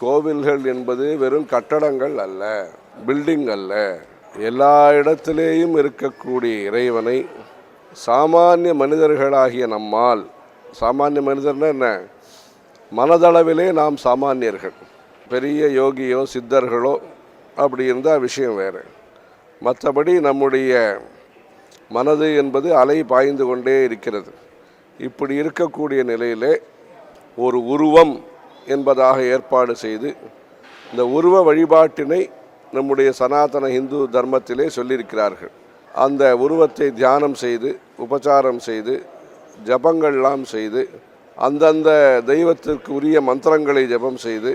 கோவில்கள் என்பது வெறும் கட்டடங்கள் அல்ல பில்டிங் அல்ல. எல்லா இடத்திலேயும் இருக்கக்கூடிய இறைவனை சாமானிய மனிதர்களாகிய நம்மால் சாமானிய மனிதர்னா என்ன? மனதளவிலே நாம் சாமானியர்கள். பெரிய யோகியோ சித்தர்களோ அப்படி இருந்தால் விஷயம் வேறு. மற்றபடி நம்முடைய மனது என்பது அலை பாய்ந்து கொண்டே இருக்கிறது. இப்படி இருக்கக்கூடிய நிலையிலே ஒரு உருவம் என்பதாக ஏற்பாடு செய்து இந்த உருவ வழிபாட்டினை நம்முடைய சனாதன இந்து தர்மத்திலே சொல்லியிருக்கிறார்கள். அந்த உருவத்தை தியானம் செய்து உபச்சாரம் செய்து ஜபங்கள்லாம் செய்து அந்தந்த தெய்வத்திற்கு உரிய மந்திரங்களை ஜெபம் செய்து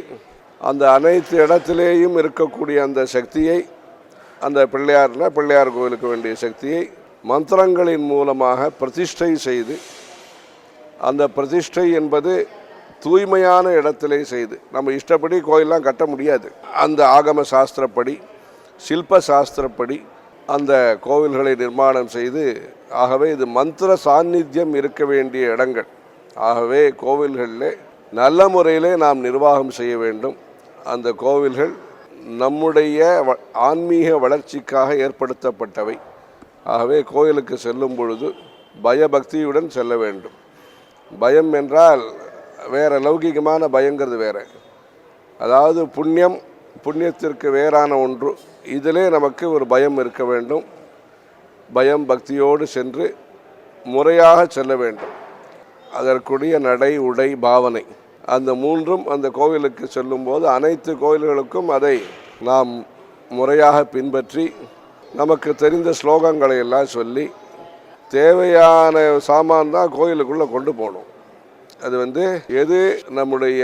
அந்த அனைத்து இடத்திலேயும் இருக்கக்கூடிய அந்த சக்தியை அந்த பிள்ளையார்னா பிள்ளையார் கோவிலுக்கு வேண்டிய சக்தியை மந்திரங்களின் மூலமாக பிரதிஷ்டை செய்து அந்த பிரதிஷ்டை என்பது தூய்மையான இடத்திலே செய்து நம்ம இஷ்டப்படி கோயிலெலாம் கட்ட முடியாது. அந்த ஆகம சாஸ்திரப்படி சில்ப சாஸ்திரப்படி அந்த கோவில்களை நிர்மாணம் செய்து ஆகவே இது மந்திர சாநித்தியம் இருக்க வேண்டிய இடங்கள். ஆகவே கோவில்களில் நல்ல முறையிலே நாம் நிர்வாகம் செய்ய வேண்டும். அந்த கோவில்கள் நம்முடைய வ- ஆன்மீக வளர்ச்சிக்காக ஏற்படுத்தப்பட்டவை. ஆகவே கோயிலுக்கு செல்லும் பொழுது பயபக்தியுடன் செல்ல வேண்டும். பயம் என்றால் வேறு லௌகிகமான பயங்கிறது வேறு. அதாவது புண்ணியம் புண்ணியத்திற்கு வேறான ஒன்று. இதிலே நமக்கு ஒரு பயம் இருக்க வேண்டும். பயம் பக்தியோடு சென்று முறையாக செல்ல வேண்டும். அதற்குரிய நடை உடை பாவனை. அந்த மூன்றும் அந்த கோவிலுக்கு செல்லும்போது அனைத்து கோவில்களுக்கும் அதை நாம் முறையாக பின்பற்றி நமக்கு தெரிந்த ஸ்லோகங்களை எல்லாம் சொல்லி தேவையான சாமான் தான் கோயிலுக்குள்ளே கொண்டு போகணும். அது வந்து எது நம்முடைய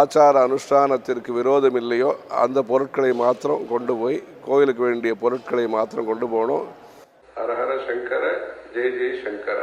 ஆச்சார அனுஷ்டானத்திற்கு விரோதம் இல்லையோ அந்த பொருட்களை மாத்திரம் கொண்டு போய் கோயிலுக்கு வேண்டிய பொருட்களை மாத்திரம் கொண்டு போகணும். ஹரஹர சங்கர ஜெய் ஜெய் சங்கர.